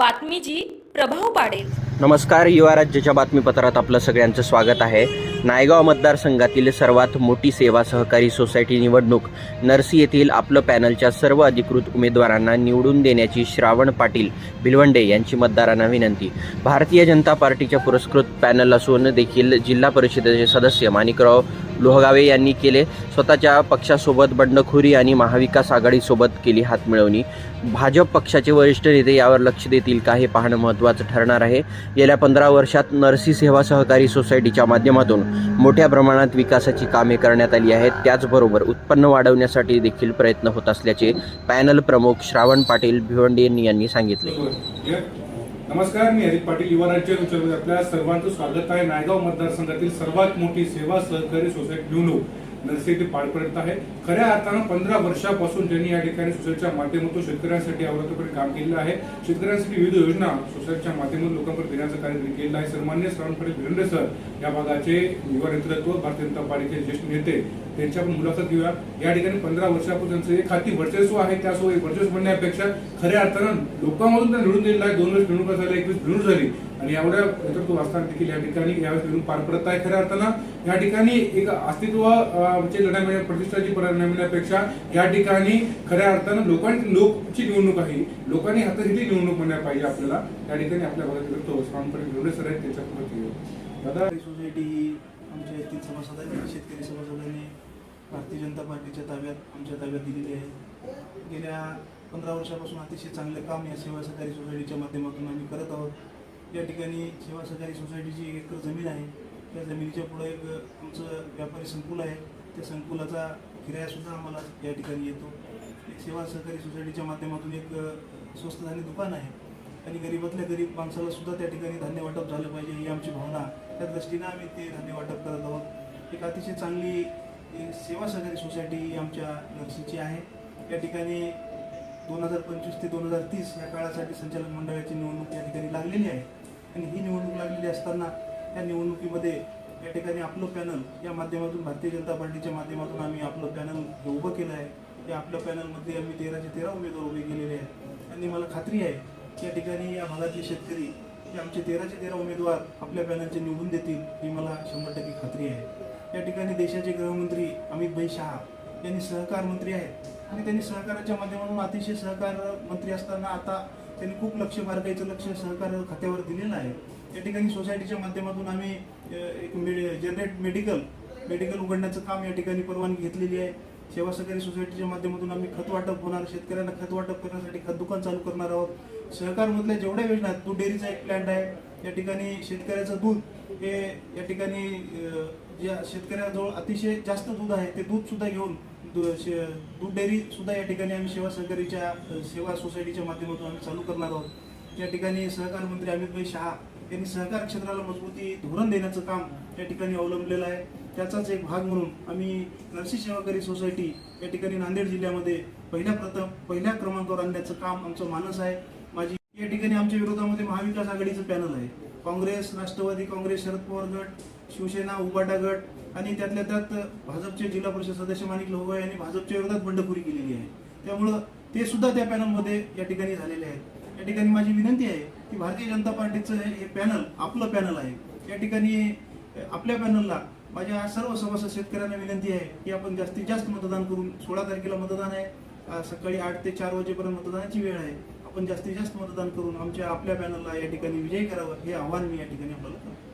बातमीची प्रभाव पाडेल. नमस्कार युवा राज्याच्या बातमीपत्रात आपलं सगळ्यांचं स्वागत आहे. नायगाव मतदारसंघातील सर्वात मोठी सेवा सहकारी सोसायटी निवडणूक नरसी येथील आपलं पॅनलच्या सर्व अधिकृत उमेदवारांना निवडून देण्याची श्रावण पाटील भिलवंडे यांची मतदारांना विनंती. भारतीय जनता पार्टीच्या पुरस्कृत पॅनल असून देखील जिल्हा परिषदेचे सदस्य माणिकराव लोहगावे यांनी केले. स्वतःच्या पक्षासोबत बंडखोरी आणि महाविकास आघाडीसोबत केली हातमिळवणी. भाजप पक्षाचे वरिष्ठ नेते यावर लक्ष देतील का हे पाहणं महत्त्वाचं ठरणार आहे. गेल्या पंधरा वर्षात नरसी सेवा सहकारी सोसायटीच्या माध्यमातून मोठ्या प्रमाणात विकासाची कामे करण्यात आली आहेत. त्याचबरोबर उत्पन्न वाढवण्यासाठी देखील प्रयत्न होत असल्याचे पॅनल प्रमुख श्रावण पाटील भिवंडी यांनी सांगितले. नमस्कार मी अजित पाटील युवा राज्य आपल्या सर्वांचं स्वागत आहे. नायगाव मतदारसंघातील सर्वात मोठी सेवा सहकारी सोसायटी निवडणूक नर्सरी येथे पार पडत आहे. खऱ्या अर्थानं पंधरा वर्षापासून त्यांनी या ठिकाणी सोसायटीच्या माध्यमातून शेतकऱ्यांसाठी अवरतपणे काम केलेलं आहे. शेतकऱ्यांसाठी विविध योजना सोसायटीच्या माध्यमातून लोकांपर्यंत देण्याचं कार्य केलेलं आहे. सन्मान्य सरांकडे वीरेंद्र सर. या भागाचे युवा नेतृत्व भारतीय जनता पार्टीचे ज्येष्ठ नेते त्यांच्या पण मुलाखत घेऊया. या ठिकाणी पंधरा वर्षापासून त्यांचं एक हाती वर्चस्व आहे. त्यासोबत वर्चस्व म्हणण्यापेक्षा खऱ्या अर्थानं लोकांमधून त्या निवडून दिलेला आहे. दोन वर्ष निवडणुका झाल्या एकवीस निवडून झाली. आणि एवढ्या नेतृत्व असताना देखील या ठिकाणी यावेळेस निवडून पार पडत आहे. खऱ्या अर्थानं या ठिकाणी एक अस्तित्व आमची लढाई म्हणजे मिळण्या प्रतिष्ठाची लढा मिळण्यापेक्षा या ठिकाणी खऱ्या अर्थानं लोकांची लोकची निवडणूक आहे. लोकांनी हातात घेतली निवडणूक म्हणायला पाहिजे आपल्याला. त्या ठिकाणी आपल्या भागात तो श्रावणपर्यंत एवढे सर आहेत त्यांच्या दादा? सोसायटी ही आमच्या येथील सभासदांनी शेतकरी सभासदांनी भारतीय जनता पार्टीच्या ताब्यात आमच्या ताब्यात दिलेली आहे. गेल्या पंधरा वर्षापासून अतिशय चांगले काम या सेवा सहकारी सोसायटीच्या माध्यमातून आम्ही करत आहोत. या ठिकाणी सेवा सहकारी सोसायटीची एक जमीन आहे. त्या जमिनीच्या पुढे एक आमचं व्यापारी संकुल आहे. त्या संकुलाचा किरायासुद्धा आम्हाला या ठिकाणी येतो. एक सेवा सहकारी सोसायटीच्या माध्यमातून एक स्वस्त धान्य दुकान आहे. आणि गरीबातल्या गरीब माणसाला सुद्धा त्या ठिकाणी धान्य वाटप झालं पाहिजे ही आमची भावना त्या दृष्टीनं आम्ही ते धान्य वाटप करत आहोत. एक अतिशय चांगली सेवा सहकारी सोसायटी ही आमच्या नरसीची आहे. या ठिकाणी दोन हजार पंचवीस ते दोन हजार तीस या काळासाठी संचालक मंडळाची निवडणूक या ठिकाणी लागलेली आहे. आणि ही निवडणूक लागलेली असताना या निवडणुकीमध्ये या ठिकाणी आपलं पॅनल या माध्यमातून भारतीय जनता पार्टीच्या माध्यमातून आम्ही आपलं पॅनल उभं केलं आहे. या आपल्या पॅनलमध्ये आम्ही तेराचे तेरा उमेदवार उभे केलेले आहेत. आणि मला खात्री आहे की या ठिकाणी या भागातले शेतकरी हे आमचे तेराचे तेरा उमेदवार आपल्या पॅनलचे निवडून देतील ही मला शंभर टक्के खात्री आहे. या ठिकाणी देशाचे गृहमंत्री अमित भाई शहा यांनी सहकार मंत्री आहेत. आणि त्यांनी सहकाराच्या माध्यमातून अतिशय सहकार मंत्री असताना आता त्यांनी खूप लक्ष बारकाईचं लक्ष सहकार खात्यावर दिलेलं आहे. या ठिकाणी सोसायटीच्या माध्यमातून आम्ही एक एक जनरेट मेडिकल मेडिकल उघडण्याचं काम या ठिकाणी परवानगी घेतलेली आहे. सेवा सहकारी सोसायटीच्या माध्यमातून आम्ही खत वाटप होणार शेतकऱ्यांना खत वाटप करण्यासाठी खत दुकान चालू करणार आहोत. सहकारमधल्या जेवढ्या योजना आहेत दूध डेअरीचा एक प्लॅन्ट आहे. या ठिकाणी शेतकऱ्याचं दूध हे या ठिकाणी ज्या शेतकऱ्याजवळ अतिशय जास्त दूध आहे ते दूध सुद्धा घेऊन शे- दूध डेअरी सुद्धा या ठिकाणी आम्ही सेवा सहकारीच्या सेवा सोसायटीच्या माध्यमातून आम्ही चालू करणार आहोत. या ठिकाणी सहकार मंत्री अमितभाई शहा यांनी सहकार क्षेत्राला मजबूती धोरण देण्याचं काम या ठिकाणी अवलंबलेलं आहे. त्याचाच एक भाग म्हणून आम्ही नरसी सेवाकारी सोसायटी या ठिकाणी नांदेड जिल्ह्यामध्ये पहिल्या प्रथम पहिल्या क्रमांकावर आणण्याचं काम आमचं मानस आहे. माझी या ठिकाणी आमच्या विरोधामध्ये महाविकास आघाडीचं पॅनल आहे. काँग्रेस राष्ट्रवादी काँग्रेस शरद पवार गट शिवसेना उबाटा गट आणि त्यातल्या त्यात भाजपचे जिल्हा परिषद सदस्य माणिक लोहगाव यांनी भाजपच्या विरोधात बंडखोरी केलेली आहे. त्यामुळं ते सुद्धा त्या पॅनलमध्ये या ठिकाणी झालेले आहेत. या ठिकाणी माझी विनंती आहे की भारतीय जनता पार्टीचं हे हे पॅनल आपलं पॅनल आहे. या ठिकाणी आपल्या पॅनलला माझ्या सर्व सभासद शेतकऱ्यांना विनंती आहे की आपण जास्तीत जास्त मतदान करून सोळा तारखेला मतदान आहे. सकाळी आठ ते चार वाजेपर्यंत मतदानाची वेळ आहे. आपण जास्तीत जास्त मतदान करून आमच्या आपल्या पॅनलला या ठिकाणी विजयी करावं हे आव्हान मी या ठिकाणी आपल्याला करतो.